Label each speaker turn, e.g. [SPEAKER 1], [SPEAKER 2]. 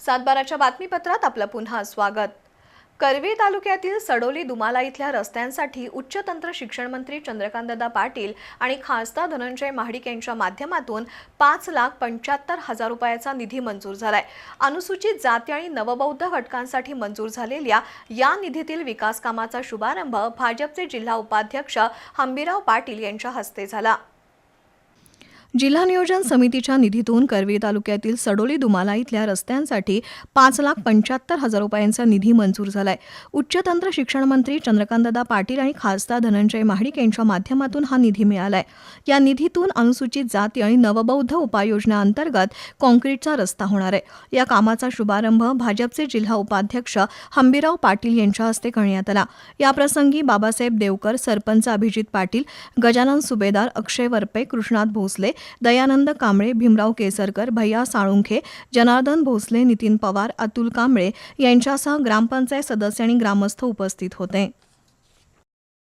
[SPEAKER 1] सातबाराच्या बातमीपत्रात आपलं पुन्हा स्वागत. करवी तालुक्यातील सडोली दुमाला इथल्या रस्त्यांसाठी उच्च तंत्र शिक्षण मंत्री चंद्रकांतदा पाटील आणि खासदार धनंजय महाडिक यांच्या माध्यमातून पाच लाख पंच्याहत्तर हजार रुपयाचा निधी मंजूर झालाय. अनुसूचित जाती आणि नवबौद्ध घटकांसाठी मंजूर झालेल्या या निधीतील विकास कामाचा शुभारंभ भाजपचे जिल्हा उपाध्यक्ष हंबीराव पाटील यांच्या हस्ते झाला. जिल्हा नियोजन समितीच्या निधीतून करवीर तालुक्यातील सडोली दुमाला इथल्या रस्त्यांसाठी पाच लाख पंच्याहत्तर हजार रुपयांचा निधी मंजूर झालाय. उच्च तंत्र शिक्षण मंत्री चंद्रकांतदा पाटील आणि खासदार धनंजय महाडिक यांच्या माध्यमातून हा निधी मिळालाय. या निधीतून अनुसूचित जाती आणि नवबौद्ध उपाययोजना अंतर्गत कॉन्क्रीटचा रस्ता होणार आहे. या कामाचा शुभारंभ भाजपचे जिल्हा उपाध्यक्ष हंबीराव पाटील यांच्या हस्ते करण्यात आला. याप्रसंगी बाबासाहेब देवकर सरपंच अभिजित पाटील गजानन सुभेदार अक्षय वरपे कृष्णात भोसले दयानंद कांबळे भीमराव केसरकर भैया साळुंखे जनार्दन भोसले नितीन पवार अतुल कांबळे यांच्यासह ग्रामपंचायत सदस्य आणि ग्रामस्थ उपस्थित होते.